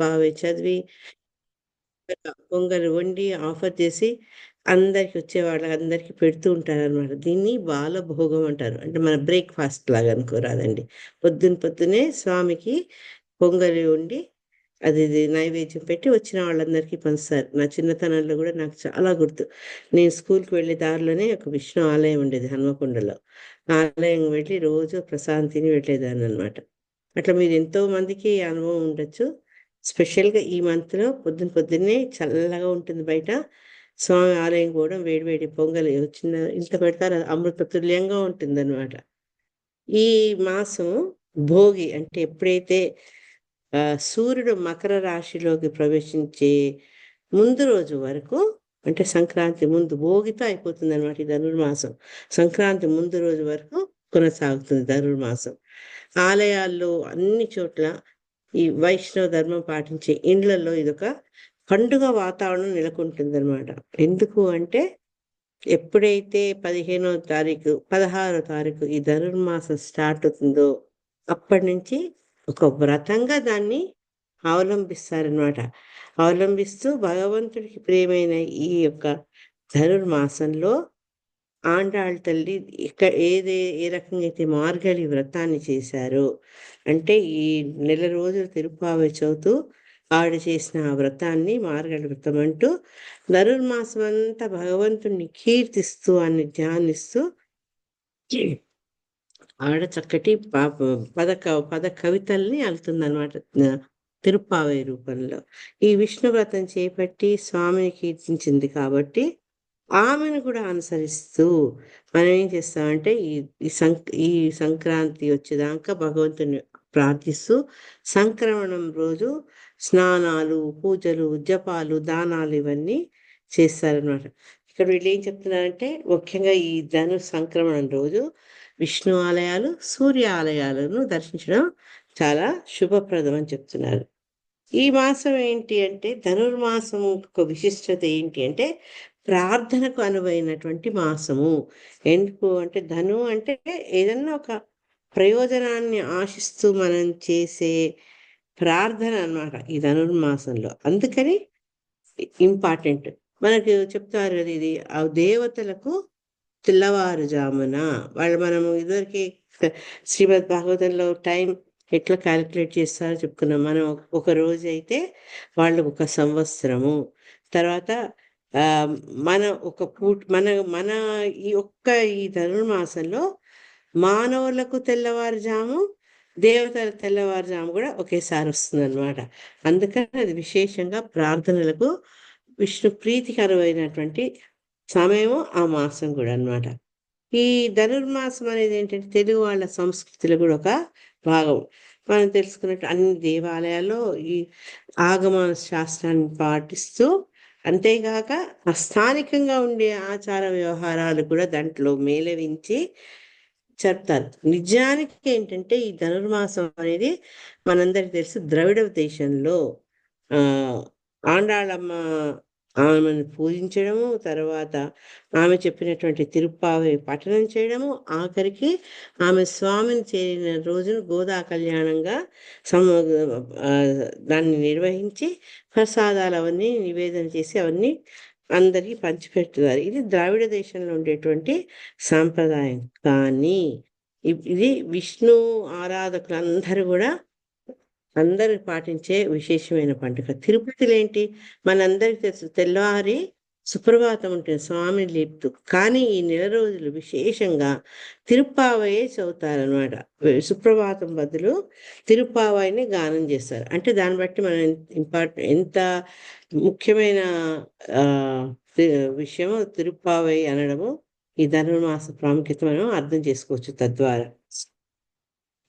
బావి చదివి పొంగల్ వండి ఆఫర్ చేసి అందరికి వచ్చే వాళ్ళందరికీ పెడుతూ ఉంటారనమాట దీన్ని బాలభోగం అంటారు. అంటే మన బ్రేక్ఫాస్ట్ లాగా అనుకోరాదండి. పొద్దున పొద్దునే స్వామికి పొంగలి వండి అది ఇది నైవేద్యం పెట్టి వచ్చిన వాళ్ళందరికీ పంచుతారు. నా చిన్నతనంలో కూడా నాకు చాలా గుర్తు. నేను స్కూల్కి వెళ్ళే దారిలోనే ఒక విష్ణు ఆలయం ఉండేది హనుమకొండలో. ఆలయం వెళ్ళి రోజు ప్రశాంతిని వెళ్ళేదాన్ని అనమాట అట్లా మీరు ఎంతో మందికి అనుభవం ఉండొచ్చు. స్పెషల్గా ఈ మంత్లో పొద్దున పొద్దున్నే చల్లగా ఉంటుంది బయట. స్వామి ఆలయం కూడా వేడి వేడి పొంగలి చిన్న ఇంత పెడతారు. అమృతతుల్యంగా అమృత తుల్యంగా ఉంటుంది అనమాట ఈ మాసం భోగి అంటే ఎప్పుడైతే సూర్యుడు మకర రాశిలోకి ప్రవేశించే ముందు రోజు వరకు అంటే సంక్రాంతి ముందు భోగితో అయిపోతుంది అనమాట ఈ ధనుర్మాసం సంక్రాంతి ముందు రోజు వరకు కొనసాగుతుంది ధనుర్మాసం ఆలయాల్లో అన్ని చోట్ల ఈ వైష్ణవ ధర్మం పాటించే ఇండ్లలో ఇదొక పండుగ వాతావరణం నెలకొంటుంది అనమాట ఎందుకు అంటే ఎప్పుడైతే పదిహేనో తారీఖు పదహారో తారీఖు ఈ ధనుర్మాసం స్టార్ట్ అవుతుందో అప్పటి నుంచి ఒక వ్రతంగా దాన్ని అవలంబిస్తారనమాట అవలంబిస్తూ భగవంతుడికి ప్రియమైన ఈ యొక్క ధనుర్మాసంలో ఆండాళ్ళ తల్లి ఇక్కడ ఏదే ఏ రకంగా అయితే మార్గళి వ్రతాన్ని చేశారో అంటే ఈ నెల రోజులు తిరుపావి చదువుతూ ఆవిడ చేసిన ఆ వ్రతాన్ని మార్గడ వ్రతం అంటూ ధనుర్మాసం అంతా భగవంతుణ్ణి కీర్తిస్తూ అని ధ్యానిస్తూ ఆవిడ చక్కటి పాప పద క- పద కవితల్ని అలుతుందన్నమాట తిరుప్పావై రూపంలో. ఈ విష్ణు వ్రతం చేపట్టి స్వామిని కీర్తించింది కాబట్టి ఆమెను కూడా అనుసరిస్తూ మనం ఏం చేస్తామంటే ఈ ఈ సం ఈ సంక్రాంతి వచ్చేదాకా భగవంతుని ప్రార్థిస్తూ సంక్రమణం రోజు స్నానాలు పూజలు జపాలు దానాలు ఇవన్నీ చేస్తారనమాట ఇక్కడ వీళ్ళు ఏం చెప్తున్నారంటే ముఖ్యంగా ఈ ధను సంక్రమణం రోజు విష్ణు ఆలయాలు సూర్య ఆలయాలను దర్శించడం చాలా శుభప్రదం అని చెప్తున్నారు. ఈ మాసం ఏంటి అంటే ధనుర్మాసం ఒక విశిష్టత ఏంటి అంటే ప్రార్థనకు అనువైనటువంటి మాసము. ఎందుకు అంటే ధను అంటే ఏదన్నా ఒక ప్రయోజనాన్ని ఆశిస్తూ మనం చేసే ప్రార్థన అన్నమాట ఈ ధనుర్మాసంలో. అందుకని ఇంపార్టెంట్. మనకు చెప్తారు కదా ఇది ఆ దేవతలకు తెల్లవారుజామున వాళ్ళు మనము ఇదివరకే శ్రీమద్ భాగవతంలో టైం ఎట్లా క్యాలిక్యులేట్ చేస్తారో చెప్పుకున్నాం. మనం ఒక- రోజు అయితే వాళ్ళు ఒక సంవత్సరము తర్వాత మన ఒక పూట మన మన ఈ ఒక్క ఈ ధనుర్మాసంలో మానవులకు తెల్లవారుజాము దేవతల తెల్లవారుజాము కూడా ఒకేసారి వస్తుంది అనమాట అందుకని అది విశేషంగా ప్రార్థనలకు విష్ణు ప్రీతికరమైనటువంటి సమయము ఆ మాసం కూడా అన్నమాట. ఈ ధనుర్మాసం అనేది ఏంటంటే తెలుగు వాళ్ళ సంస్కృతిలో కూడా ఒక భాగం. మనం తెలుసుకున్నట్టు అన్ని దేవాలయాల్లో ఈ ఆగమ శాస్త్రాన్ని పాటిస్తూ అంతేగాక ఆ స్థానికంగా ఉండే ఆచార వ్యవహారాలు కూడా దాంట్లో మేళవించి చెప్తారు నిజానికి ఏంటంటే ఈ ధనుర్మాసం అనేది మనందరికి తెలుసు ద్రవిడ దేశంలో ఆ ఆండాళమ్మ ఆమెను పూజించడము తర్వాత ఆమె చెప్పినటువంటి తిరుప్పావి పఠనం చేయడము ఆఖరికి ఆమె స్వామిని చేరిన రోజును గోదా కళ్యాణంగా సమ దాన్ని నిర్వహించి ప్రసాదాలు అవన్నీ నివేదన చేసి అవన్నీ అందరికీ పంచిపెట్టుతారు ఇది ద్రావిడ దేశంలో ఉండేటువంటి సాంప్రదాయం. కానీ ఇ- ఇది విష్ణు ఆరాధకులందరూ కూడా అందరూ పాటించే విశేషమైన పండుగ. తిరుపతిలో ఏంటి? మనందరికి తెలుసు తెల్లవారి సుప్రభాతం ఉంటే స్వామిని లేపుతూ. కానీ ఈ నెల రోజులు విశేషంగా తిరుప్పావయే చదువుతారనమాట సుప్రభాతం బదులు తిరుప్పావైని గానం చేస్తారు. అంటే దాన్ని బట్టి మనం ఇంపార్టెంట్ ఎంత ముఖ్యమైన ఆ తి- విషయము తిరుప్పావై అనడము ఈ ధనుర్మాస ప్రాముఖ్యత మనం అర్థం చేసుకోవచ్చు తద్వారా.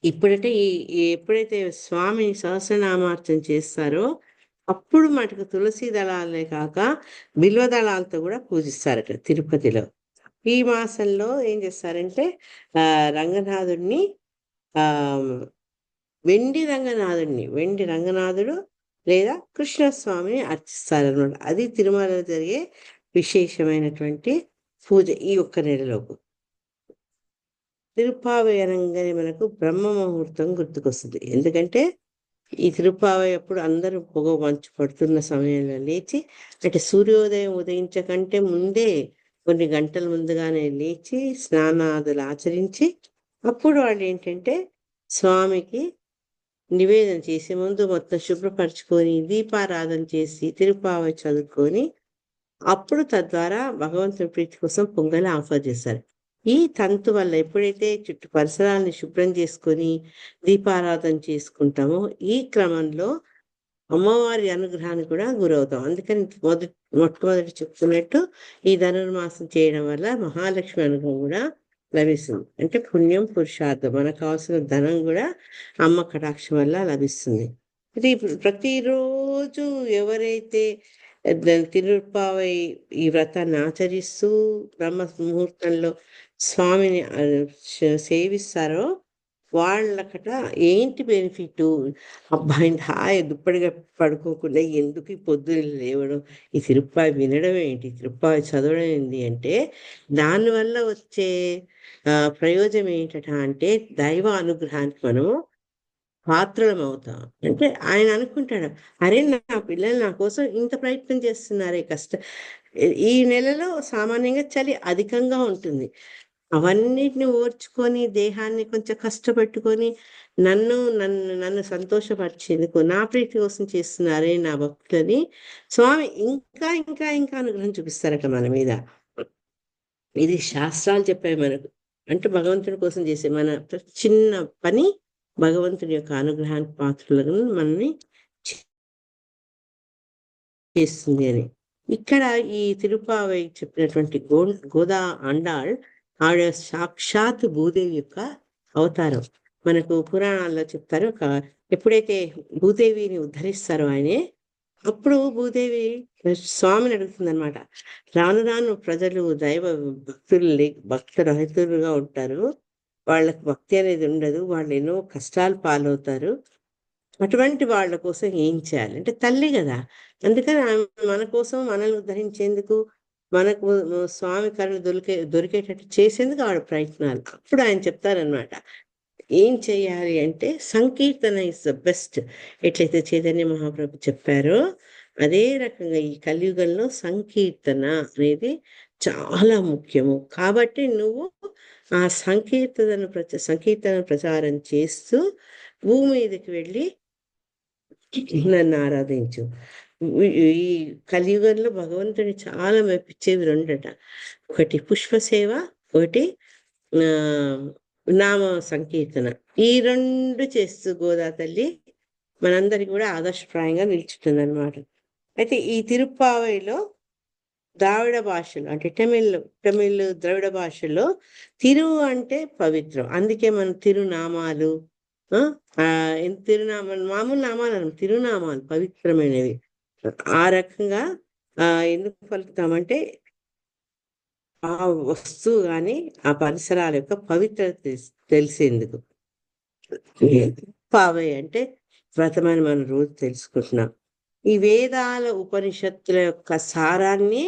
ఇప్పుడంటే ఈ ఈ ఎప్పుడైతే స్వామిని సహస్రనామార్చన చేస్తారో అప్పుడు మటుకు తులసి దళాలనే కాక బిల్వ దళాలతో కూడా పూజిస్తారు తిరుపతిలో. ఈ మాసంలో ఏం చేస్తారంటే రంగనాథుడిని ఆ వెండి రంగనాథుడిని వెండి రంగనాథుడు లేదా కృష్ణస్వామిని అర్చిస్తారనమాట అది తిరుమలలో జరిగే విశేషమైనటువంటి పూజ ఈ ఒక్క నెలలోపు. తిరుపావై మనకు బ్రహ్మ ముహూర్తం గుర్తుకొస్తుంది. ఎందుకంటే ఈ తిరుపావై అప్పుడు అందరూ పొగ మంచు పడుతున్న సమయంలో లేచి అంటే సూర్యోదయం ఉదయించకంటే ముందే కొన్ని గంటల ముందుగానే లేచి స్నానాదులు ఆచరించి అప్పుడు వాళ్ళు ఏంటంటే స్వామికి నివేదన చేసి ముందు మొత్తం శుభ్రపరచుకొని దీపారాధన చేసి తిరుపావ చదువుకొని అప్పుడు తద్వారా భగవంతుని ప్రీతి కోసం పొంగలి ఆఫర్ చేస్తారు ఈ తంతు వల్ల ఎప్పుడైతే చుట్టూ పరిసరాలని శుభ్రం చేసుకొని దీపారాధన చేసుకుంటామో ఈ క్రమంలో అమ్మవారి అనుగ్రహాన్ని కూడా గురవుతాం. అందుకని మొదటి మొట్టమొదటి చెప్తున్నట్టు ఈ ధనుర్మాసం చేయడం వల్ల మహాలక్ష్మి అనుగ్రహం కూడా లభిస్తుంది. అంటే పుణ్యం పురుషార్థం మనకు కావాల్సిన ధనం కూడా అమ్మ కటాక్షం వల్ల లభిస్తుంది. ఇది ప్రతిరోజు ఎవరైతే తిరుపావై ఈ వ్రతాన్ని ఆచరిస్తూ బ్రహ్మ ముహూర్తంలో స్వామిని సేవిస్తారో వాళ్ళకట ఏంటి బెనిఫిట్ అబ్బాయిని హాయ్ దుప్పటిగా పడుకోకుండా ఎందుకు ఈ పొద్దున లేవడం? ఈ తిరుప్పాయి వినడం ఏంటి? తిరుప్పాయి చదవడం ఏంటి అంటే దానివల్ల వచ్చే ప్రయోజనం ఏంటట అంటే దైవ అనుగ్రహానికి మనం పాత్రలం అవుతాం అంటే ఆయన అనుకుంటాడు అరే నా పిల్లలు నా కోసం ఇంత ప్రయత్నం చేస్తున్నారే కష్ట ఈ నెలలో సామాన్యంగా చలి అధికంగా ఉంటుంది. అవన్నిటిని ఓర్చుకొని దేహాన్ని కొంచెం కష్టపెట్టుకొని నన్ను నన్ను నన్ను సంతోషపరిచేందుకు నా ప్రీతి కోసం చేస్తున్నారే నా భక్తులని స్వామి ఇంకా ఇంకా ఇంకా అనుగ్రహం చూపిస్తారట మన మీద. ఇది శాస్త్రాలు చెప్పాయి మనకు. అంటే భగవంతుని కోసం చేసే మన చిన్న పని భగవంతుని యొక్క అనుగ్రహానికి పాత్రలను మనని చేస్తుంది అని. ఇక్కడ ఈ తిరుపావై చెప్పినటువంటి గో గోదా అండాళ్ ఆవిడ సాక్షాత్ భూదేవి యొక్క అవతారం. మనకు పురాణాల్లో చెప్తారు ఒక ఎప్పుడైతే భూదేవిని ఉద్ధరిస్తారో ఆయనే అప్పుడు భూదేవి స్వామిని అడుగుతుందనమాట రాను రాను ప్రజలు దైవ భక్తులు భక్త రహితులుగా ఉంటారు. వాళ్ళకి భక్తి అనేది ఉండదు. వాళ్ళు ఎన్నో కష్టాలు పాలవుతారు. అటువంటి వాళ్ళ కోసం ఏం చేయాలి? అంటే తల్లి కదా. అందుకని మన కోసం మనల్ని ఉద్ధరించేందుకు మనకు స్వామి కరుణ దొరికే దొరికేటట్టు చేసేందుకు ఆవిడ ప్రయత్నాలు. అప్పుడు ఆయన చెప్తారనమాట ఏం చేయాలి అంటే సంకీర్తన ఇస్ ద బెస్ట్. ఎట్లయితే చైతన్య మహాప్రభు చెప్పారో అదే రకంగా ఈ కలియుగంలో సంకీర్తన అనేది చాలా ముఖ్యము. కాబట్టి నువ్వు ఆ సంకీర్తనను ప్రచ సంకీర్తన ప్రచారం చేస్తూ భూమి మీదకి వెళ్ళి నన్ను ఆరాధించు. ఈ కలియుగంలో భగవంతుని చాలా మెప్పించేవి రెండట. ఒకటి పుష్ప సేవ ఒకటి నామ సంకీర్తన. ఈ రెండు చేస్తూ గోదా తల్లి మనందరికి కూడా ఆదర్శప్రాయంగా నిలుచుతుంది అనమాట అయితే ఈ తిరుప్పావైలో ద్రావిడ భాషలో అంటే తమిళ్ తమిళ్ ద్రవిడ భాషలో తిరు అంటే పవిత్రం. అందుకే మనం తిరునామాలు తిరునామాలు మామూలు నామాలు తిరునామాలు పవిత్రమైనవి. ఆ రకంగా ఎందుకు పలుకుతామంటే ఆ వస్తువు కానీ ఆ పరిసరాల యొక్క పవిత్రత తెలిసేందుకు. పావై అంటే వ్రతమని మనం రోజు తెలుసుకుంటున్నాం. ఈ వేదాల ఉపనిషత్తుల యొక్క సారాన్ని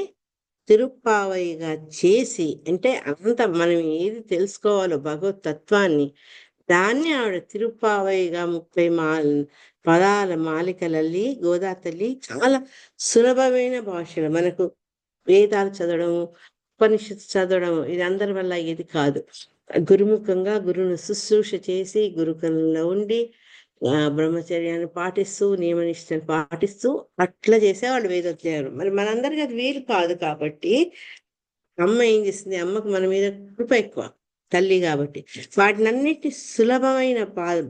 తిరుప్పావయిగా చేసి అంటే అంత మనం ఏది తెలుసుకోవాలో భగవత్ తత్వాన్ని దాన్ని ఆవిడ తిరుప్పావయిగా ముప్పై మా పదాల మాలికలల్లి గోదా తల్లి చాలా సులభమైన భాషలు. మనకు వేదాలు చదవడం ఉపనిషత్తు చదవడం ఇది అందరి వల్ల ఇది కాదు. గురుముఖంగా గురువును శుశ్రూష చేసి గురుకులంలో ఉండి బ్రహ్మచర్యాన్ని పాటిస్తూ నియమనిష్టను పాటిస్తూ అట్లా చేసేవాళ్ళు వేదోద్యోగం మరి మనందరికీ అది వీలు కాదు కాబట్టి అమ్మ ఏం చేస్తుంది అమ్మకు మన మీద కృప ఎక్కువ. తల్లి కాబట్టి. వాటినన్నిటి సులభమైన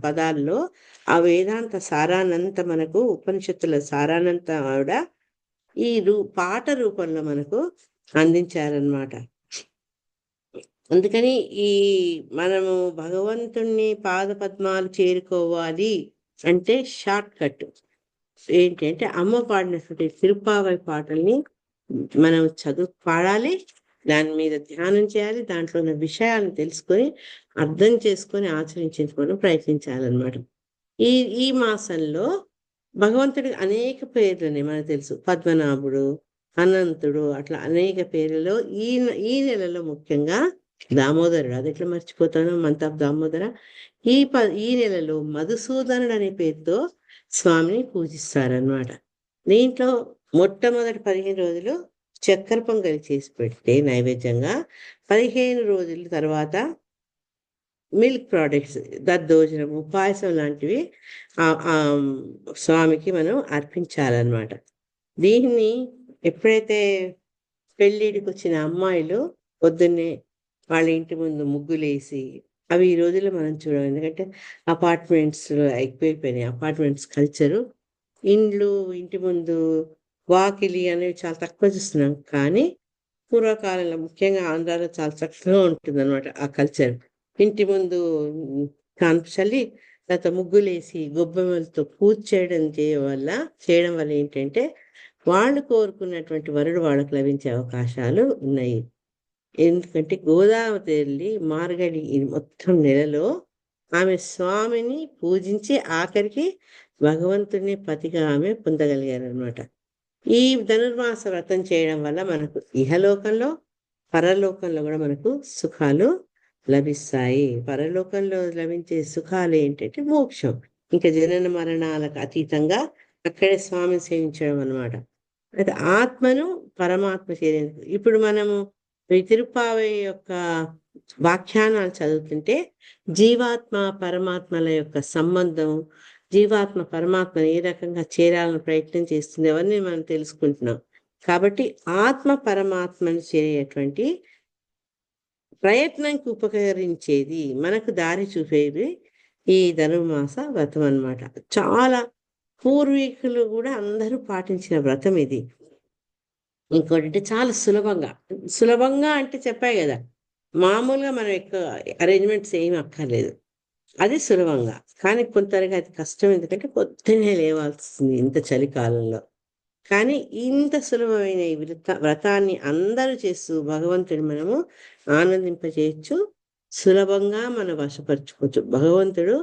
పదాల్లో ఆ వేదాంత సారానంత మనకు ఉపనిషత్తుల సారానంత ఆవిడ ఈ రూ పాట రూపంలో మనకు అందించారనమాట అందుకని ఈ మనము భగవంతుణ్ణి పాద పద్మాలు చేరుకోవాలి అంటే షార్ట్ కట్. ఏంటంటే అమ్మ పాడినటువంటి తిరుపావై పాటల్ని మనం చదువు పాడాలి. దాని మీద ధ్యానం చేయాలి దాంట్లో ఉన్న విషయాలను తెలుసుకొని అర్థం చేసుకొని ఆచరించుకోవడం ప్రయత్నించాలన్నమాట. ఈ ఈ మాసంలో భగవంతుడికి అనేక పేర్లని మనకు తెలుసు. పద్మనాభుడు అనంతుడు అట్లా అనేక పేర్లలో ఈ ఈ నెలలో ముఖ్యంగా దామోదరుడు. అది ఎట్లా మర్చిపోతాను? మంత్ దామోదర. ఈ ప ఈ నెలలో మధుసూదనుడు అనే పేరుతో స్వామిని పూజిస్తారనమాట దీంట్లో మొట్టమొదటి పదిహేను రోజులు చక్కెర పొంగలి చేసి పెడితే నైవేద్యంగా పదిహేను రోజుల తర్వాత మిల్క్ ప్రోడక్ట్స్ దద్దోజనము పాయసం లాంటివి స్వామికి మనం అర్పించాలన్నమాట. దీన్ని ఎప్పుడైతే పెళ్ళిడికి వచ్చిన అమ్మాయిలు పొద్దున్నే వాళ్ళ ఇంటి ముందు ముగ్గులేసి అవి ఈ రోజుల్లో మనం చూడం ఎందుకంటే అపార్ట్మెంట్స్లో ఎక్కువైపోయినాయి అపార్ట్మెంట్స్ కల్చరు. ఇండ్లు ఇంటి ముందు వాకిలి అనేవి చాలా తక్కువ చూస్తున్నాం. కానీ పూర్వకాలంలో ముఖ్యంగా ఆంధ్రాలో చాలా చక్కగా ఉంటుంది అనమాట ఆ కల్చర్. ఇంటి ముందు కాన్పు చల్లి తర్వాత ముగ్గులేసి గొబ్బెమ్మలతో పూజ చేయడం చేయడం వల్ల చేయడం వల్ల ఏంటంటే వాళ్ళు కోరుకున్నటువంటి వరుడు వాళ్ళకు లభించే అవకాశాలు ఉన్నాయి. ఎందుకంటే గోదావరి తల్లి మార్గడి మొత్తం నెలలో ఆమె స్వామిని పూజించి ఆఖరికి భగవంతుని పతిగా ఆమె పొందగలిగారు అనమాట ఈ ధనుర్మాస వ్రతం చేయడం వల్ల మనకు ఇహలోకంలో పరలోకంలో కూడా మనకు సుఖాలు లభిస్తాయి. పరలోకంలో లభించే సుఖాలు ఏంటంటే మోక్షం. ఇంకా జనన మరణాలకు అతీతంగా అక్కడే స్వామిని సేవించడం అనమాట అయితే ఆత్మను పరమాత్మ చేరేందుకు ఇప్పుడు మనము ఈ తిరుపావై యొక్క వ్యాఖ్యానాలు చదువుతుంటే జీవాత్మ పరమాత్మల యొక్క సంబంధం జీవాత్మ పరమాత్మను ఏ రకంగా చేరాలని ప్రయత్నం చేస్తుంది అవన్నీ మనం తెలుసుకుంటున్నాం. కాబట్టి ఆత్మ పరమాత్మను చేరేటువంటి ప్రయత్నానికి ఉపకరించేది మనకు దారి చూపేది ఈ ధనుర్మాస వ్రతం అన్నమాట. చాలా పూర్వీకులు కూడా అందరూ పాటించిన వ్రతం ఇది. ఇంకోటి చాలా సులభంగా. సులభంగా అంటే చెప్పాయి కదా. మామూలుగా మనం ఎక్కువ అరేంజ్మెంట్స్ ఏమి అక్కర్లేదు. అది సులభంగా. కానీ కొంతవరకు అది కష్టం. ఎందుకంటే పొద్దున్నే లేవాల్సింది ఇంత చలికాలంలో. కానీ ఇంత సులభమైన ఈ వ్రత వ్రతాన్ని అందరూ చేస్తూ భగవంతుడు మనము ఆనందింపజేయచ్చు. సులభంగా మనం వశపరచుకోవచ్చు. భగవంతుడు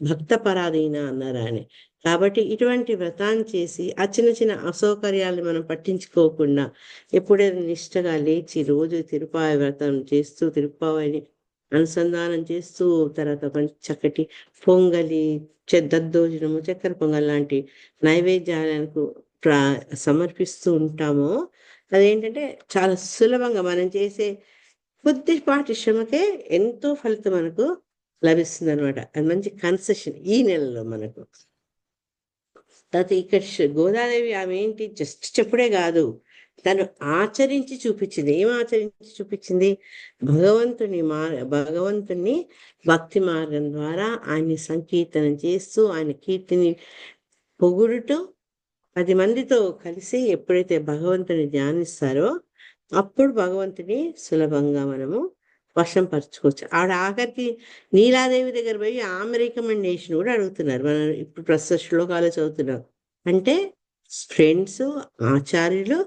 భక్త పరాధీన అన్నారు అని కాబట్టి ఇటువంటి వ్రతాన్ని చేసి ఆ చిన్న చిన్న అసౌకర్యాలను మనం పట్టించుకోకుండా ఎప్పుడైనా నిష్టగా లేచి రోజు తిరుపాయ వ్రతం చేస్తూ తిరుపాయిని అనుసంధానం చేస్తూ తర్వాత మంచి చక్కటి పొంగలి దద్దోజనము చక్కెర పొంగల్ లాంటి నైవేద్యాలకు ప్రా సమర్పిస్తూ ఉంటామో. అదేంటంటే చాలా సులభంగా మనం చేసే కొద్దిపాటి శ్రమకే ఎంతో ఫలితం మనకు లభిస్తుంది అనమాట అది మంచి కన్సెషన్ ఈ నెలలో మనకు. తర్వాత ఇక్కడ గోదాదేవి ఆమె ఏంటి? జస్ట్ చెప్పుడే కాదు. తను ఆచరించి చూపించింది. ఏం ఆచరించి చూపించింది? భగవంతుని మార్ భగవంతుని భక్తి మార్గం ద్వారా ఆయన్ని సంకీర్తనం చేస్తూ ఆయన కీర్తిని పొగుడుతూ పది మందితో కలిసి ఎప్పుడైతే భగవంతుని ధ్యానిస్తారో అప్పుడు భగవంతుని సులభంగా మనము వశం పరచుకోవచ్చు. ఆవిడ ఆఖరికి నీలాదేవి దగ్గర పోయి ఆమె రికమెండేషన్ కూడా అడుగుతున్నారు. మనం ఇప్పుడు ప్రస్తుత శ్లోకాలు చదువుతున్నాం. అంటే ఫ్రెండ్స్ ఆచార్యులు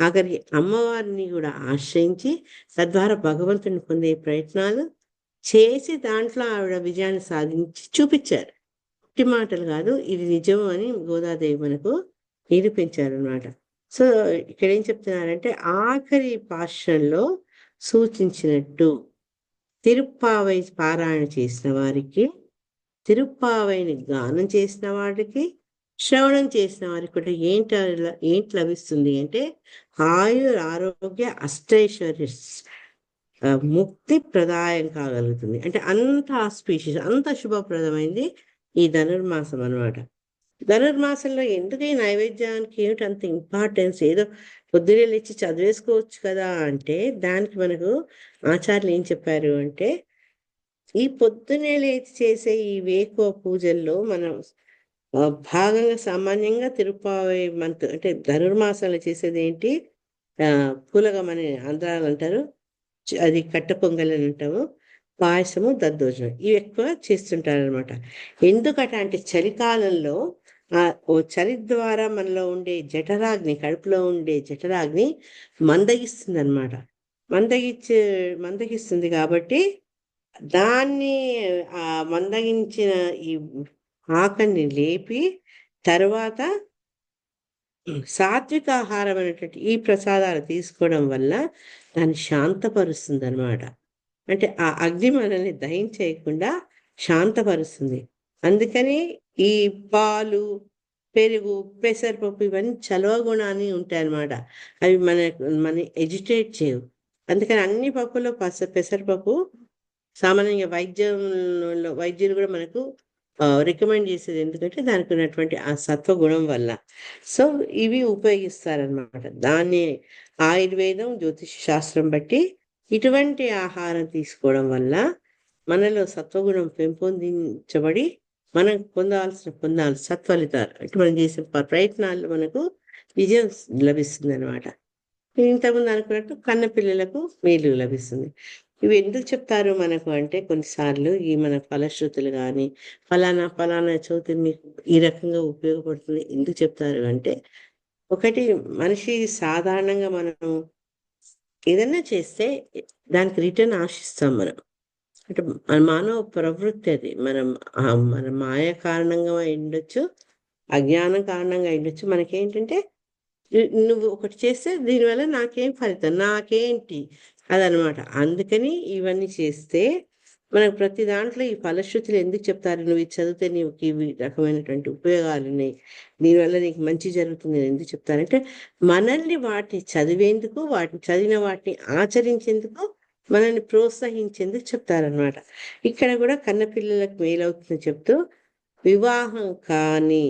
ఆఖరికి అమ్మవారిని కూడా ఆశ్రయించి తద్వారా భగవంతుని పొందే ప్రయత్నాలు చేసి దాంట్లో ఆవిడ విజయాన్ని సాధించి చూపించారు. పుట్టి మాటలు కాదు ఇది నిజం అని గోదాదేవి మనకు నిరూపించారు అనమాట సో ఇక్కడ ఏం చెప్తున్నారంటే ఆఖరి పాషంలో సూచించినట్టు తిరుప్పావై పారాయణ చేసిన వారికి తిరుప్పావైని గానం చేసిన వాడికి శ్రవణం చేసిన వారికి కూడా ఏంటి ఏంటి లభిస్తుంది అంటే ఆయు ఆరోగ్య అష్టైశ్వర్య ముక్తి ప్రదాయం కాగలుగుతుంది. అంటే అంత ఆస్పీషియస్ అంత శుభప్రదమైంది ఈ ధనుర్మాసం అనమాట ధనుర్మాసంలో ఎందుకు ఈ నైవేద్యానికి ఏమిటి అంత ఇంపార్టెన్స్? ఏదో పొద్దునే లేచి చదివేసుకోవచ్చు కదా అంటే దానికి మనకు ఆచార్యులు ఏం చెప్పారు అంటే ఈ పొద్దునే లేచి చేసే ఈ వేకువ పూజల్లో మనం భాగంగా సామాన్యంగా తిరుపావై మంత్ అంటే ధనుర్మాసంలో చేసేది ఏంటి పూలగమని ఆంధ్రాలు అంటారు. అది కట్ట పొంగల్ అని అంటాము. పాయసము దద్దోజనం ఇవి ఎక్కువ చేస్తుంటారు అనమాట ఎందుకట అంటే చలికాలంలో ఆ ఓ చలి ద్వారా మనలో ఉండే జఠరాగ్ని కడుపులో ఉండే జఠరాగ్ని మందగిస్తుంది అనమాట మందగించే మందగిస్తుంది కాబట్టి దాన్ని ఆ మందగించిన ఈ ఆకలిని లేపి తర్వాత సాత్విక ఆహారం అనేటువంటి ఈ ప్రసాదాలు తీసుకోవడం వల్ల దాన్ని శాంతపరుస్తుంది అనమాట అంటే ఆ అగ్ని మనల్ని దహించేయకుండా శాంతపరుస్తుంది. అందుకని ఈ పాలు పెరుగు పెసరపప్పు ఇవన్నీ చలవ గుణాన్ని ఉంటాయి అన్నమాట అవి మన మన ఎజిటేట్ చేయవు. అందుకని అన్ని పప్పులో పస పెసరపప్పు సామాన్యంగా వైద్యంలో వైద్యులు కూడా మనకు రికమెండ్ చేసేది ఎందుకంటే దానికి ఉన్నటువంటి ఆ సత్వ గుణం వల్ల. సో ఇవి ఉపయోగిస్తారనమాట దాన్ని ఆయుర్వేదం జ్యోతిష శాస్త్రం బట్టి ఇటువంటి ఆహారం తీసుకోవడం వల్ల మనలో సత్వగుణం పెంపొందించబడి మనం పొందాల్సిన పొందాలి సత్ఫలితాలు. అంటే మనం చేసే ప- ప్రయత్నాల్లో మనకు విజయం లభిస్తుంది అనమాట ఇంతకుముందు అనుకున్నట్టు కన్న పిల్లలకు మేలు లభిస్తుంది. ఇవి ఎందుకు చెప్తారు మనకు అంటే కొన్నిసార్లు ఈ మన ఫలశ్రుతులు కానీ ఫలానా ఫలానా చవితి మీకు ఈ రకంగా ఉపయోగపడుతుంది ఎందుకు చెప్తారు అంటే ఒకటి మనిషి సాధారణంగా మనం ఏదైనా చేస్తే దానికి రిటర్న్ ఆశిస్తాం మనం. అంటే మన మానవ ప్రవృత్తి అది. మనం మన మాయ కారణంగా ఉండొచ్చు అజ్ఞానం కారణంగా ఉండొచ్చు మనకేంటంటే నువ్వు ఒకటి చేస్తే దీనివల్ల నాకేం ఫలితం? నాకేంటి? అదనమాట. అందుకని ఇవన్నీ చేస్తే మనకు ప్రతి దాంట్లో ఈ ఫలశ్రుతులు ఎందుకు చెప్తారు? నువ్వు ఇది చదివితే నీకు ఇవి రకమైనటువంటి ఉపయోగాలు ఉన్నాయి. దీనివల్ల నీకు మంచి జరుగుతుంది అని ఎందుకు చెప్తారంటే మనల్ని వాటిని చదివేందుకు వాటిని చదివిన వాటిని ఆచరించేందుకు మనల్ని ప్రోత్సహించేందుకు చెప్తారనమాట. ఇక్కడ కూడా కన్నపిల్లలకు మేలవుతుందని చెప్తూ వివాహం కాని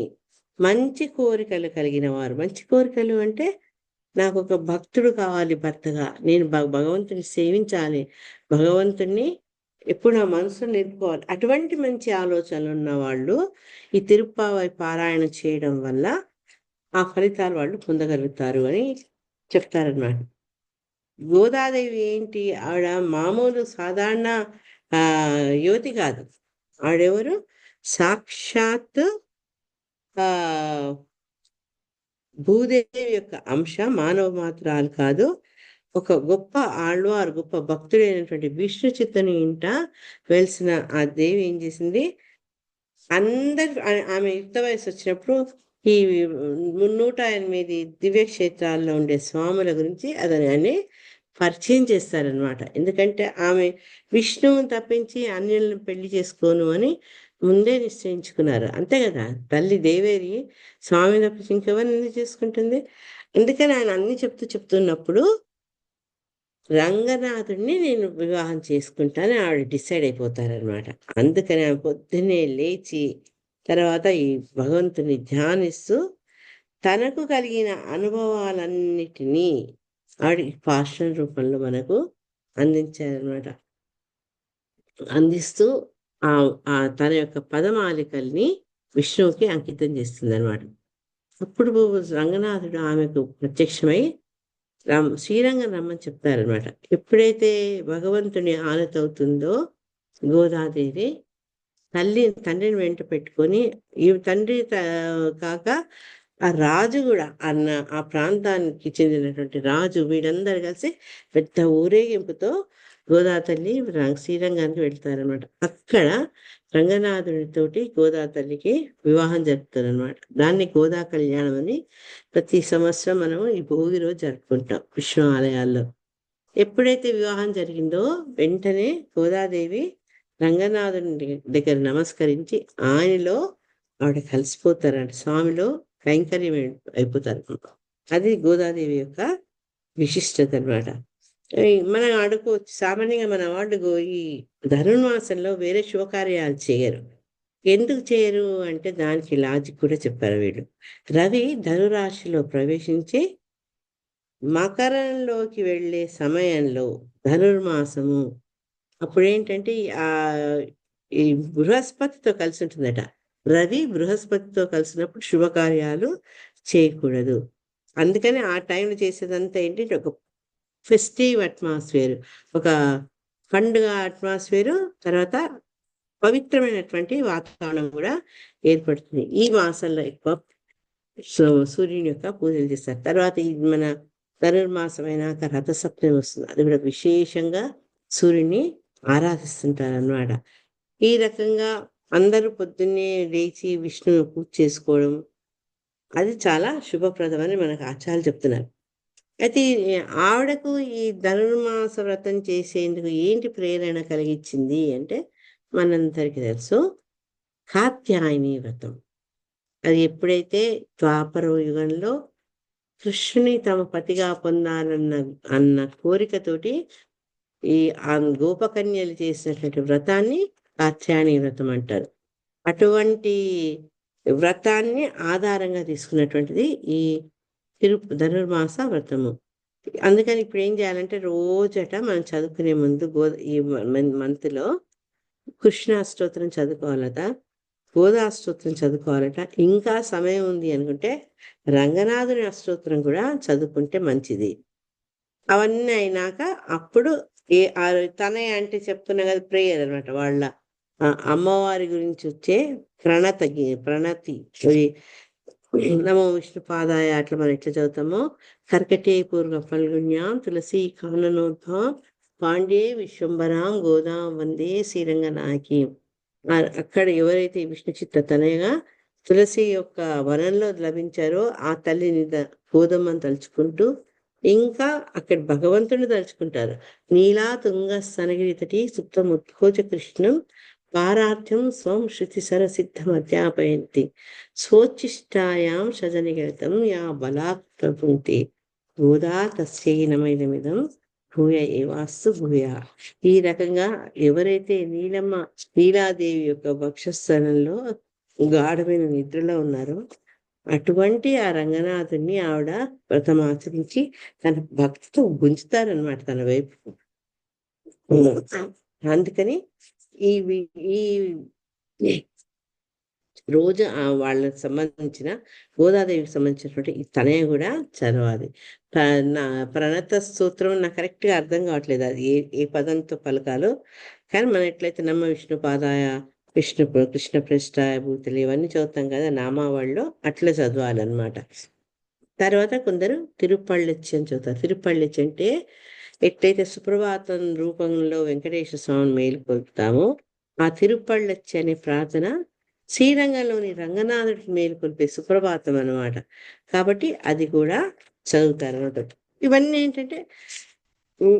మంచి కోరికలు కలిగిన వారు మంచి కోరికలు అంటే నాకు ఒక భక్తుడు కావాలి భర్తగా. నేను భగ- భగవంతుని సేవించాలి. భగవంతుణ్ణి ఎప్పుడు నా మనసు నిలుపుకోవాలి. అటువంటి మంచి ఆలోచనలు ఉన్న వాళ్ళు ఈ తిరుప్పావై పారాయణ చేయడం వల్ల ఆ ఫలితాలు వాళ్ళు పొందగలుగుతారు అని చెప్తారనమాట గోదాదేవి ఏంటి? ఆవిడ మామూలు సాధారణ యువతి కాదు. ఆవిడెవరు? సాక్షాత్ భూదేవి యొక్క అంశ మానవ మాత్రాలు కాదు. ఒక గొప్ప ఆళ్వారు గొప్ప భక్తుడైనటువంటి విష్ణు చిత్తని ఇంట వెలిసిన ఆ దేవి ఏం చేసింది? అందరు ఆమె యుక్త వయసు వచ్చినప్పుడు ఈ నూట ఎనిమిది దివ్య క్షేత్రాల్లో ఉండే స్వాముల గురించి అతని అని పరిచయం చేస్తారనమాట ఎందుకంటే ఆమె విష్ణువుని తప్పించి అన్యులను పెళ్ళి చేసుకోను అని ముందే నిశ్చయించుకున్నారు. అంతే కదా? తల్లి దేవేరి స్వామి తప్పించి ఇంకెవరిని ఎందుకు చేసుకుంటుంది? అందుకని ఆయన అన్ని చెప్తూ చెప్తున్నప్పుడు రంగనాథుడిని నేను వివాహం చేసుకుంటానని ఆవిడ డిసైడ్ అయిపోతారనమాట అందుకని ఆమె పొద్దున్నే లేచి తర్వాత ఈ భగవంతుని ధ్యానిస్తూ తనకు కలిగిన అనుభవాలన్నిటినీ ఆవిడ పాషన్ రూపంలో మనకు అందించారనమాట అందిస్తూ ఆ తన యొక్క పదమాలికల్ని విష్ణువుకి అంకితం చేస్తుంది అనమాట అప్పుడు రంగనాథుడు ఆమెకు ప్రత్యక్షమై రామ్ శ్రీరంగం రమ్మని చెప్తారనమాట ఎప్పుడైతే భగవంతుని ఆనతవుతుందో గోదాదేవి తల్లి తండ్రిని వెంట పెట్టుకొని ఈ తండ్రి త- కాక ఆ రాజు కూడా అన్న ఆ ప్రాంతానికి చెందినటువంటి రాజు వీళ్ళందరూ కలిసి పెద్ద ఊరేగింపుతో గోదా తల్లి ర- శ్రీరంగానికి వెళ్తారనమాట అక్కడ రంగనాథుడితోటి గోదా తల్లికి వివాహం జరుపుతారనమాట దాన్ని గోదా కళ్యాణం అని ప్రతి సంవత్సరం మనం ఈ భోగి రోజు జరుపుకుంటాం విష్ణు ఆలయాల్లో ఎప్పుడైతే వివాహం జరిగిందో వెంటనే గోదాదేవి రంగనాథుని దగ్గర నమస్కరించి ఆయనలో ఆవిడ కలిసిపోతారంట స్వామిలో కైంకర్యం అయిపోతారు అది గోదాదేవి యొక్క విశిష్టత అనమాట మనం ఆడుకోవచ్చు. సామాన్యంగా మన వాడుకు ఈ ధనుర్మాసంలో వేరే శుభకార్యాలు చేయరు. ఎందుకు చేయరు అంటే దానికి లాజిక్ కూడా చెప్పారు వీళ్ళు. రవి ధనురాశిలో ప్రవేశించి మకరంలోకి వెళ్ళే సమయంలో ధనుర్మాసము అప్పుడు ఏంటంటే ఆ ఈ బృహస్పతితో కలిసి ఉంటుందట. రవి బృహస్పతితో కలిసినప్పుడు శుభకార్యాలు చేయకూడదు. అందుకని ఆ టైంలో చేసేదంతా ఏంటంటే ఒక ఫెస్టివ్ అట్మాస్ఫియర్ ఒక పండుగ అట్మాస్ఫియర్ తర్వాత పవిత్రమైనటువంటి వాతావరణం కూడా ఏర్పడుతుంది. ఈ మాసంలో ఎక్కువ సో సూర్యుని యొక్క పూజలు చేస్తారు. తర్వాత ఇది మన ధనుర్మాసమైన తర్వాత సప్తమి వస్తుంది. అది కూడా విశేషంగా సూర్యుని ఆరాధిస్తుంటారు అన్నమాట ఈ రకంగా అందరూ పొద్దున్నే లేచి విష్ణువుని పూజ చేసుకోవడం అది చాలా శుభప్రదమని మనకు ఆచారాలు చెప్తున్నారు. అయితే ఆవిడకు ఈ ధనుర్మాస వ్రతం చేసేందుకు ఏంటి ప్రేరణ కలిగించింది అంటే మనందరికీ తెలుసు కాత్యాయని వ్రతం. అది ఎప్పుడైతే ద్వాపర యుగంలో కృష్ణుని తమ పతిగా పొందాలన్న అన్న కోరికతోటి ఈ ఆ గోపకన్యలు చేసినటువంటి వ్రతాన్ని కాత్యాయని వ్రతం అంటారు. అటువంటి వ్రతాన్ని ఆధారంగా తీసుకున్నటువంటిది ఈ తిరు ధనుర్మాస వ్రతము. అందుకని ఇప్పుడు ఏం చేయాలంటే రోజట మనం చదువుకునే ముందు గో ఈ మంత్లో కృష్ణ స్తోత్రం చదువుకోవాలట. గోదా స్తోత్రం చదువుకోవాలట. ఇంకా సమయం ఉంది అనుకుంటే రంగనాథుని అస్తోత్రం కూడా చదువుకుంటే మంచిది. అవన్నీ అయినాక అప్పుడు ఏ తనయ అంటే చెప్తున్నా కదా ప్రేయర్ అనమాట వాళ్ళ. అమ్మవారి గురించి వచ్చే ప్రణత ప్రణతి నమో విష్ణు పాదాయ అట్లా మనం ఎట్లా చదువుతామో? కర్కటే పూర్వ ఫల్గుణ్యాం తులసి కాననోద్భవం పాండే విశ్వంబరాం గోదాం వందే శ్రీరంగనాయకి. అక్కడ ఎవరైతే విష్ణు చిత్త తనయగా తులసి యొక్క వనంలో లభించారో ఆ తల్లిని గోధమ్మని తలుచుకుంటూ ఇంకా అక్కడ భగవంతుని తలుచుకుంటారు. నీలా తుంగ సనగిరితటి సుప్తం ఉత్కోచ కృష్ణం పారార్థం స్వం శృతి సరసిద్ధమధ్యాపయంతి స్వోచ్చిష్టాయాం సజనిగతం యా బలాత్ ప్రభుంతి. గోదా భూయ ఏవాస్తు భూయ. ఈ రకంగా ఎవరైతే నీలమ్మ నీలాదేవి యొక్క వక్షస్థలంలో గాఢమైన నిద్రలో ఉన్నారో అటువంటి ఆ రంగనాథుని ఆవిడ వ్రతమాచరించి తన భక్తితో గుంజుతారనమాట తన వైపు. అందుకని ఈ ఈ రోజు వాళ్ళకి సంబంధించిన గోదాదేవికి సంబంధించినటువంటి తనే తనయ కూడా చదవాలి. నా ప్రణత సూత్రం నాకు కరెక్ట్గా అర్థం కావట్లేదు. అది ఏ ఏ పదంతో పలకాలో. కానీ మనం ఎట్లయితే నమ్మ విష్ణు పాదాయ విష్ణు కృష్ణ పృష్టాయ భూతులు ఇవన్నీ చదువుతాం కదా నామావాళ్ళు అట్లా చదవాలన్నమాట. తర్వాత కొందరు తిరుపళ్ళెచ్చి అని చదువుతారు. తిరుపళ్ళెచ్చి అంటే ఎట్లయితే సుప్రభాతం రూపంలో వెంకటేశ్వర స్వామిని మేలుకొల్పుతామో ఆ తిరుపళ్ళొచ్చి అనే ప్రార్థన శ్రీరంగంలోని రంగనాథుడికి మేలుకొల్పే సుప్రభాతం అనమాట కాబట్టి అది కూడా చదువుతారు అనమాట ఇవన్నీ ఏంటంటే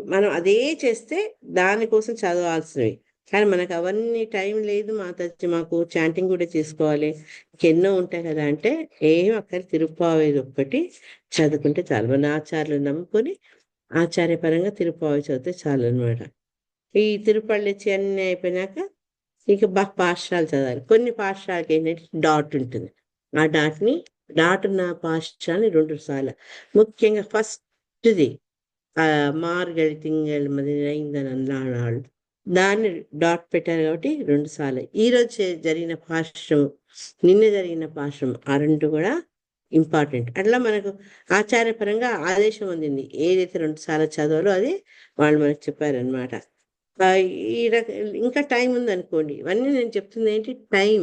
మనం అదే చేస్తే దానికోసం చదవాల్సినవి. కానీ మనకు అవన్నీ టైం లేదు మాతాజీ మాకు చాంటింగ్ కూడా చేసుకోవాలి. ఎన్నో ఉంటాయి కదా అంటే ఏం అక్కడ తిరుపావేది ఒక్కటి చదువుకుంటే చాలు. మన ఆచార్యులు నమ్ముకొని ఆచార్యపరంగా తిరుపావి చదివితే చాలు అనమాట ఈ తిరుపళ్ళి అన్నీ అయిపోయినాక ఇక బా పాఠశాలు చదవాలి. కొన్ని పాఠశాలకి ఏంటంటే డాట్ ఉంటుంది. ఆ డాట్ని డాట్ ఉన్న పాఠశాలని రెండు సార్లు. ముఖ్యంగా ఫస్ట్ది మార్గడి తింగళి మది అయిందని అన్నాడు దాన్ని డాట్ పెట్టారు కాబట్టి రెండు సార్లు. ఈ రోజు జరిగిన పాఠం నిన్న జరిగిన పాఠం ఆ రెండు కూడా ఇంపార్టెంట్. అట్లా మనకు ఆచార్యపరంగా ఆదేశం అందింది. ఏదైతే రెండు సార్లు చదవాలో అది వాళ్ళు మనకు చెప్పారనమాట ఈ రక ఇంకా టైం ఉందనుకోండి. ఇవన్నీ నేను చెప్తుంది ఏంటి? టైం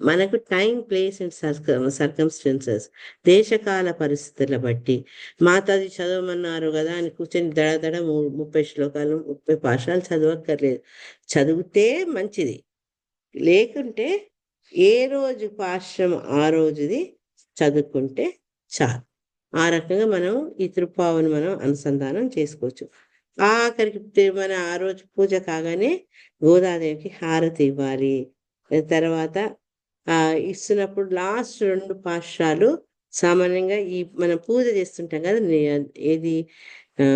మనకు time place and circum circumstances. దేశకాల పరిస్థితుల బట్టి. మాతాజీ చదవమన్నారు కదా అని కూర్చొని దడదడ ముప్పై శ్లోకాలు ముప్పై పాఠాలు చదవక్కర్లేదు. చదివితే మంచిది. లేకుంటే ఏ రోజు పాశ్రం ఆ రోజుది చదువుకుంటే చాలు. ఆ రకంగా మనం ఈ తృపావును మనం అనుసంధానం చేసుకోవచ్చు. ఆఖరికి మన ఆ రోజు పూజ కాగానే గోదాదేవికి హారతి ఇవ్వాలి. తర్వాత ఆ ఇస్తున్నప్పుడు లాస్ట్ రెండు పాశ్రాలు సామాన్యంగా ఈ మనం పూజ చేస్తుంటాం కదా ఏది ఆ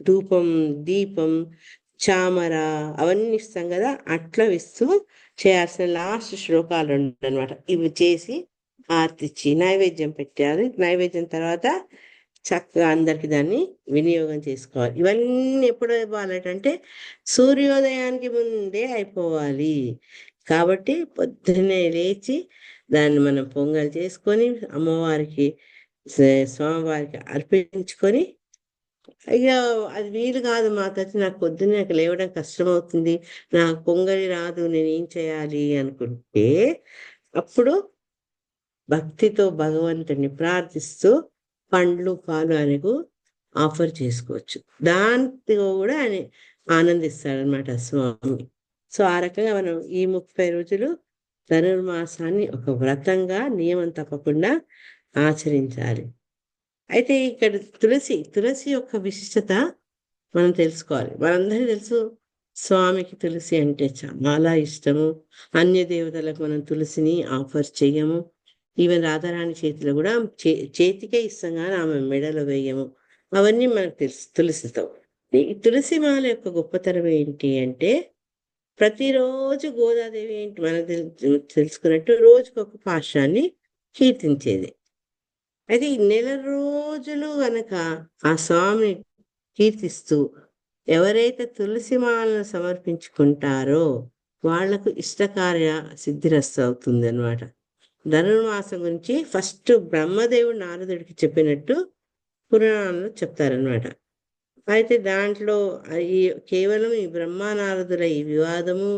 ధూపం దీపం చామర అవన్నీ ఇస్తాం కదా అట్లా ఇస్తూ చేయాల్సిన లాస్ట్ శ్లోకాలు అనమాట ఇవి చేసి ఆర్తిచ్చి నైవేద్యం పెట్టాలి నైవేద్యం తర్వాత చక్కగా అందరికి దాన్ని వినియోగం చేసుకోవాలి. ఇవన్నీ ఎప్పుడు ఇవ్వాలంటే సూర్యోదయానికి ముందే అయిపోవాలి. కాబట్టి పొద్దున్నే లేచి దాన్ని మనం పొంగల్ చేసుకొని అమ్మవారికి స్వామివారికి అర్పించుకొని అయ్యా అది వీలు కాదు మాతచ్చి నాకు పొద్దున్నే నాకు లేవడం కష్టమవుతుంది. నాకు పొంగలి రాదు నేను ఏం చేయాలి అనుకుంటే అప్పుడు భక్తితో భగవంతుని ప్రార్థిస్తూ పండ్లు పాలు ఆయనకు ఆఫర్ చేసుకోవచ్చు. దాంతో కూడా ఆయన ఆనందిస్తాడనమాట స్వామి. సో ఆ రకంగా మనం ఈ ముప్పై రోజులు ధనుర్మాసాన్ని ఒక వ్రతంగా నియమం తప్పకుండా ఆచరించాలి. అయితే ఇక్కడ తులసి తులసి యొక్క విశిష్టత మనం తెలుసుకోవాలి. మనందరికీ తెలుసు స్వామికి తులసి అంటే చాలా ఇష్టము. అన్య దేవతలకు మనం తులసిని ఆఫర్ చేయము ఈవెన్ రాధారాణి చేతిలో కూడా చే చేతికే ఇస్తాం కానీ ఆమె మెడలో వేయము. అవన్నీ మనకు తెలుసు తులసితో. ఈ తులసి మాల యొక్క గొప్పతనం ఏంటి అంటే ప్రతిరోజు గోదాదేవి ఏంటి? మనకు తెలుసుకున్నట్టు రోజుకు ఒక పాశాన్ని కీర్తించేది. అయితే ఈ నెల రోజులు గనక ఆ స్వామిని కీర్తిస్తూ ఎవరైతే తులసి మాలను సమర్పించుకుంటారో వాళ్ళకు ఇష్టకార్య సిద్ధిరస్తు అవుతుంది అనమాట ధనుర్మాసం గురించి ఫస్ట్ బ్రహ్మదేవుడు నారదుడికి చెప్పినట్టు పురాణంలో చెప్తారనమాట అయితే దాంట్లో ఈ కేవలం ఈ బ్రహ్మానారదుల ఈ వివాదము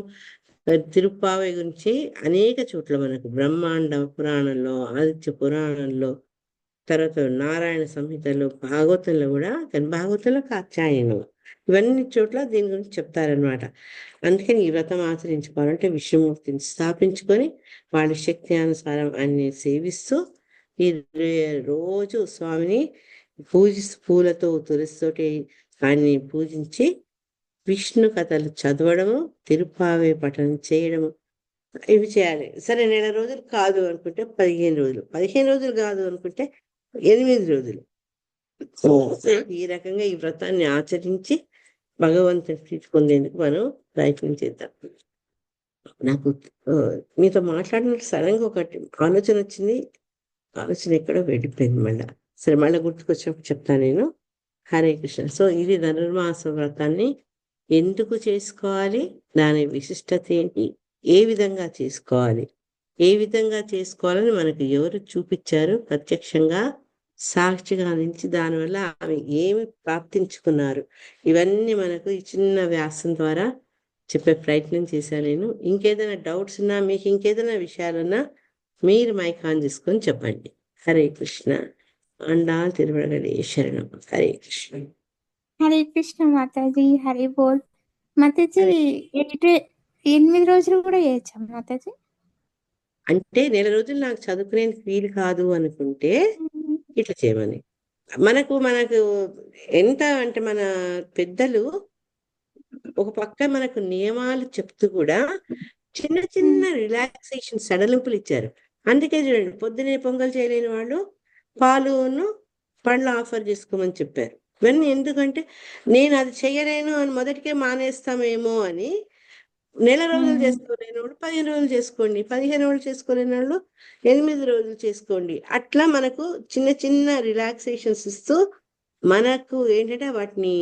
తిరుప్పావై గురించి అనేక చోట్ల మనకు బ్రహ్మాండ పురాణంలో ఆదిత్య పురాణంలో తర్వాత నారాయణ సంహితలు భాగవతంలో కూడా కానీ భాగవతంలో కాత్యాయనం. ఇవన్నీ చోట్ల దీని గురించి చెప్తారనమాట అందుకని ఈ వ్రతం ఆచరించుకోవాలంటే విష్ణుమూర్తిని స్థాపించుకొని వాళ్ళ శక్తి అనుసారం అన్ని సేవిస్తూ ఈ రోజు స్వామిని పూజిస్తూ పూలతో తులసితోటి ఆయన్ని పూజించి విష్ణు కథలు చదవడము తిరుపావే పఠనం చేయడము ఇవి చేయాలి. సరే నెల రోజులు కాదు అనుకుంటే పదిహేను రోజులు. పదిహేను రోజులు కాదు అనుకుంటే ఎనిమిది రోజులు. ఈ రకంగా ఈ వ్రతాన్ని ఆచరించి భగవంతుని ప్రీతి పొందేందుకు మనం ప్రయత్నం చేద్దాం. నాకు మీతో మాట్లాడినట్టు సడన్గా ఒకటి ఆలోచన వచ్చింది. ఆలోచన ఎక్కడో వెళ్ళిపోయింది మళ్ళా. సరే మళ్ళీ గుర్తుకొచ్చినప్పుడు చెప్తాను నేను. హరే కృష్ణ. సో ఇది ధనుర్మాస వ్రతాన్ని ఎందుకు చేసుకోవాలి? దాని విశిష్టత ఏంటి? ఏ విధంగా చేసుకోవాలి? ఏ విధంగా చేసుకోవాలని మనకు ఎవరు చూపించారు? ప్రత్యక్షంగా సాక్షిగా నుంచి దానివల్ల ఆమె ఏమి ప్రాప్తించుకున్నారు? ఇవన్నీ మనకు ఈ చిన్న వ్యాసం ద్వారా చెప్పే ప్రయత్నం చేశాను నేను. ఇంకేదైనా డౌట్స్ ఉన్నా మీకు ఇంకేదైనా విషయాలున్నా మీరు మైక్ ఆన్ చేసుకొని చెప్పండి. హరే కృష్ణ. అండా తిరువడగడే శరణం. హరే కృష్ణ. హరే కృష్ణ మాతాజీ. హరి బోల్. మాతాజీ ఎనిమిది రోజులు కూడా చేయొచ్చా మాతాజీ? అంటే నెల రోజులు నాకు చదువుకునేందుకు వీలు కాదు అనుకుంటే ఇట్లా చేయమని. మనకు మనకు ఎంత అంటే మన పెద్దలు ఒక పక్క మనకు నియమాలు చెప్తూ కూడా చిన్న చిన్న రిలాక్సేషన్ సడలింపులు ఇచ్చారు. అందుకే చూడండి పొద్దునే పొంగల్ చేయలేని వాళ్ళు పాలును పండ్లు ఆఫర్ చేసుకోమని చెప్పారు. ఇవన్నీ ఎందుకంటే నేను అది చేయలేను అని మొదటికే మానేస్తామేమో అని నెల రోజులు. చేసుకోలేని వాళ్ళు పదిహేను రోజులు చేసుకోండి పదిహేను రోజులు చేసుకోలేని వాళ్ళు ఎనిమిది రోజులు చేసుకోండి. అట్లా మనకు చిన్న చిన్న రిలాక్సేషన్స్ ఇస్తూ మనకు ఏంటంటే వాటిని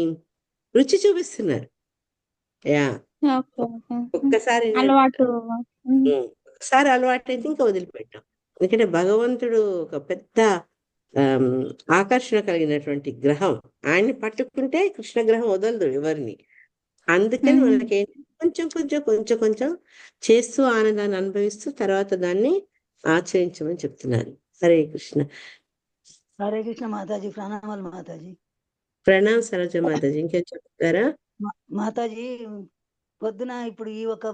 రుచి చూపిస్తున్నారు. యా. ఒక్కసారి ఒకసారి అలవాటు. అయితే ఇంకా వదిలిపెట్టాం. ఎందుకంటే భగవంతుడు ఒక పెద్ద ఆకర్షణ కలిగినటువంటి గ్రహం. ఆయన్ని పట్టుకుంటే కృష్ణ గ్రహం వదలదు ఎవరిని. అందుకని. మనకి కొంచెం కొంచెం కొంచెం కొంచెం చేస్తూ ఆనందాన్ని అనుభవిస్తూ తర్వాత దాన్ని ఆచరించమని చెప్తున్నారు. హరే కృష్ణ. హరే కృష్ణ మాతాజీ ప్రణామాలు మాతాజీ. ప్రణామ్ సరోజ మాతాజీ. ఇంకేం చెప్తారా? మాతాజీ పొద్దున ఇప్పుడు ఈ ఒక